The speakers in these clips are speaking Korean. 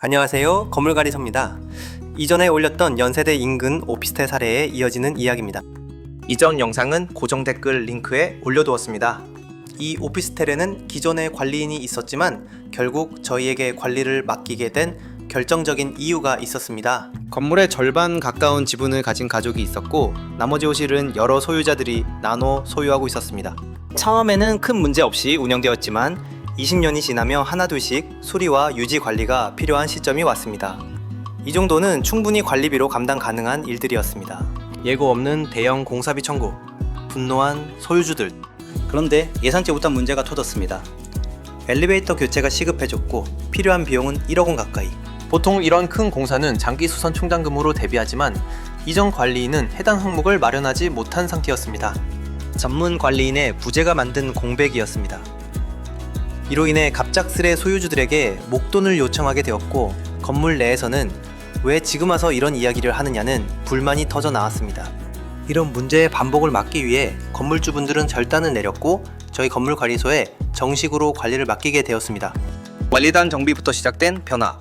안녕하세요. 건물가리 서입니다. 이전에 올렸던 연세대 인근 오피스텔 사례에 이어지는 이야기입니다. 이전 영상은 고정 댓글 링크에 올려두었습니다. 이 오피스텔에는 기존에 관리인이 있었지만 결국 저희에게 관리를 맡기게 된 결정적인 이유가 있었습니다. 건물의 절반 가까운 지분을 가진 가족이 있었고 나머지 호실은 여러 소유자들이 나눠 소유하고 있었습니다. 처음에는 큰 문제 없이 운영되었지만 20년이 지나며 하나둘씩 수리와 유지 관리가 필요한 시점이 왔습니다. 이 정도는 충분히 관리비로 감당 가능한 일들이었습니다. 예고 없는 대형 공사비 청구, 분노한 소유주들. 그런데 예상치 못한 문제가 터졌습니다. 엘리베이터 교체가 시급해졌고 필요한 비용은 1억 원 가까이. 보통 이런 큰 공사는 장기 수선 총장금으로 대비하지만 이전 관리인은 해당 항목을 마련하지 못한 상태였습니다. 전문 관리인의 부재가 만든 공백이었습니다. 이로 인해 갑작스레 소유주들에게 목돈을 요청하게 되었고 건물 내에서는 왜 지금 와서 이런 이야기를 하느냐는 불만이 터져 나왔습니다. 이런 문제의 반복을 막기 위해 건물주분들은 결단을 내렸고 저희 건물 관리소에 정식으로 관리를 맡기게 되었습니다. 관리단 정비부터 시작된 변화.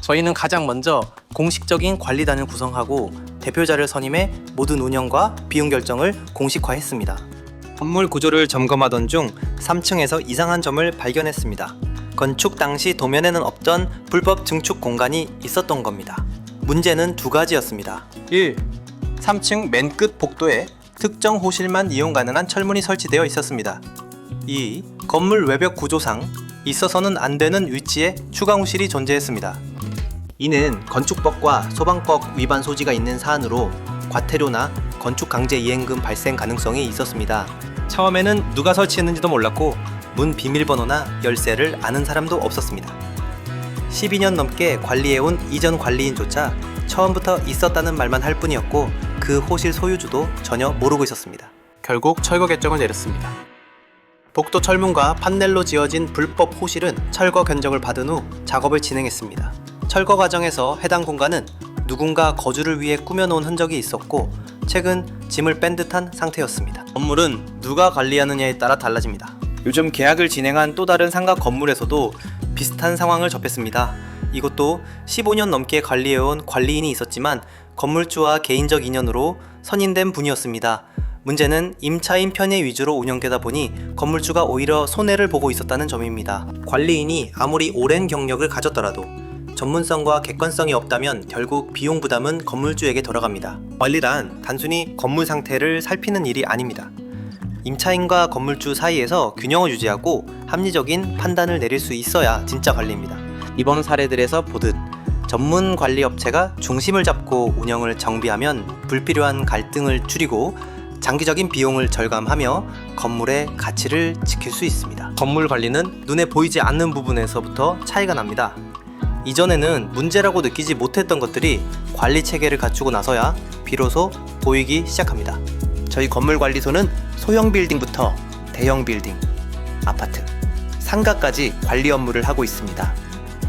저희는 가장 먼저 공식적인 관리단을 구성하고 대표자를 선임해 모든 운영과 비용 결정을 공식화했습니다. 건물 구조를 점검하던 중 3층에서 이상한 점을 발견했습니다. 건축 당시 도면에는 없던 불법 증축 공간이 있었던 겁니다. 문제는 두 가지였습니다. 1. 3층 맨 끝 복도에 특정 호실만 이용 가능한 철문이 설치되어 있었습니다. 2. 건물 외벽 구조상 있어서는 안 되는 위치에 추가 호실이 존재했습니다. 이는 건축법과 소방법 위반 소지가 있는 사안으로 과태료나 건축 강제 이행금 발생 가능성이 있었습니다. 처음에는 누가 설치했는지도 몰랐고 문 비밀번호나 열쇠를 아는 사람도 없었습니다. 12년 넘게 관리해온 이전 관리인조차 처음부터 있었다는 말만 할 뿐이었고 그 호실 소유주도 전혀 모르고 있었습니다. 결국 철거 결정을 내렸습니다. 복도 철문과 판넬로 지어진 불법 호실은 철거 견적을 받은 후 작업을 진행했습니다. 철거 과정에서 해당 공간은 누군가 거주를 위해 꾸며놓은 흔적이 있었고 최근 짐을 뺀 듯한 상태였습니다. 건물은 누가 관리하느냐에 따라 달라집니다. 요즘 계약을 진행한 또 다른 상가 건물에서도 비슷한 상황을 접했습니다. 이것도 15년 넘게 관리해온 관리인이 있었지만 건물주와 개인적 인연으로 선임된 분이었습니다. 문제는 임차인 편의 위주로 운영되다 보니 건물주가 오히려 손해를 보고 있었다는 점입니다. 관리인이 아무리 오랜 경력을 가졌더라도 전문성과 객관성이 없다면 결국 비용 부담은 건물주에게 돌아갑니다. 관리란 단순히 건물 상태를 살피는 일이 아닙니다. 임차인과 건물주 사이에서 균형을 유지하고 합리적인 판단을 내릴 수 있어야 진짜 관리입니다. 이번 사례들에서 보듯 전문 관리 업체가 중심을 잡고 운영을 정비하면 불필요한 갈등을 줄이고 장기적인 비용을 절감하며 건물의 가치를 지킬 수 있습니다. 건물 관리는 눈에 보이지 않는 부분에서부터 차이가 납니다. 이전에는 문제라고 느끼지 못했던 것들이 관리 체계를 갖추고 나서야 비로소 보이기 시작합니다. 저희 건물관리소는 소형 빌딩부터 대형 빌딩, 아파트, 상가까지 관리 업무를 하고 있습니다.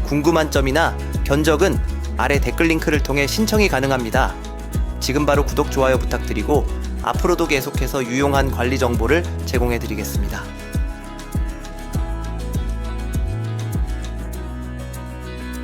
궁금한 점이나 견적은 아래 댓글 링크를 통해 신청이 가능합니다. 지금 바로 구독, 좋아요 부탁드리고 앞으로도 계속해서 유용한 관리 정보를 제공해 드리겠습니다.